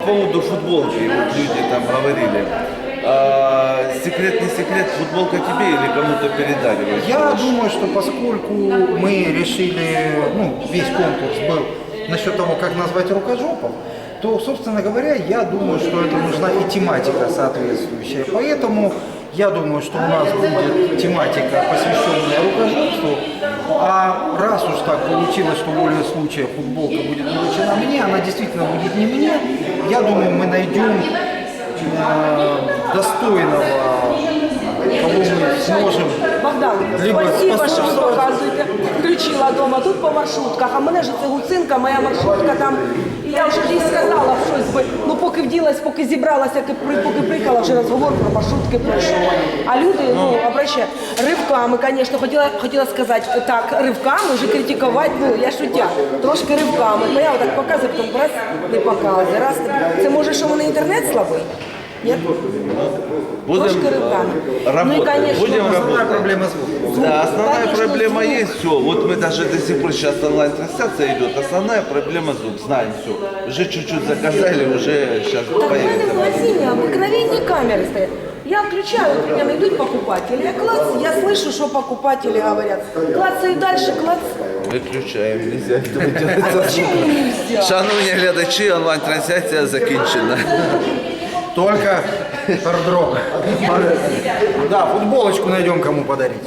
футболки, и вот люди там говорили. А, секрет не секрет, футболка тебе или кому-то передали? Я думаю, что поскольку мы решили, ну, весь конкурс был насчет того, как назвать рукожопов, то, собственно говоря, я думаю, что это нужна и тематика соответствующая. Поэтому я думаю, что у нас будет тематика, посвященная рукожопству. А раз уж так получилось, что волей случая футболка будет вручена мне, она действительно будет не мне, я думаю, мы найдем э, достойного, кого мы сможем Богдан, Либо спасибо, що ви способствовать- показуєте. Включила вдома тут по маршрутках, а мене ж це гуцинка, моя маршрутка там. І я вже їй сказала щось би. Ну поки вділась, поки зібралася, поки при- поки приїхала, вже розговор про маршрутки пройшов. А люди, ну, обращаю, ривками, звісно, хотіла, хотіла сказати, так, ривками вже критикувати, ну, я шутя, трошки ривками. Ну я отак показую, потім раз не показує. Раз, це може, що в мене інтернет слабий? Ні? Будем Трошки ривками. э, работать. Ну и, конечно, Будем Основная работать. проблема звука. Да, основная Конечно, проблема звук. есть, все. Вот мы даже до сих пор сейчас онлайн-трансляция идет. Основная проблема звук, знаем все. Уже чуть-чуть заказали, уже сейчас Так в мене в появится. магазині обыкновенні камери стоять. Я включаю, вот у меня идут покупатели, я клац, я слышу, что покупатели говорят. Клацаю дальше, клац. Виключаємо, нельзя этого делать. А почему нельзя? Шановні глядачі, онлайн-трансляція закінчена. Только хардроck. Да, футболочку найдем кому подарить.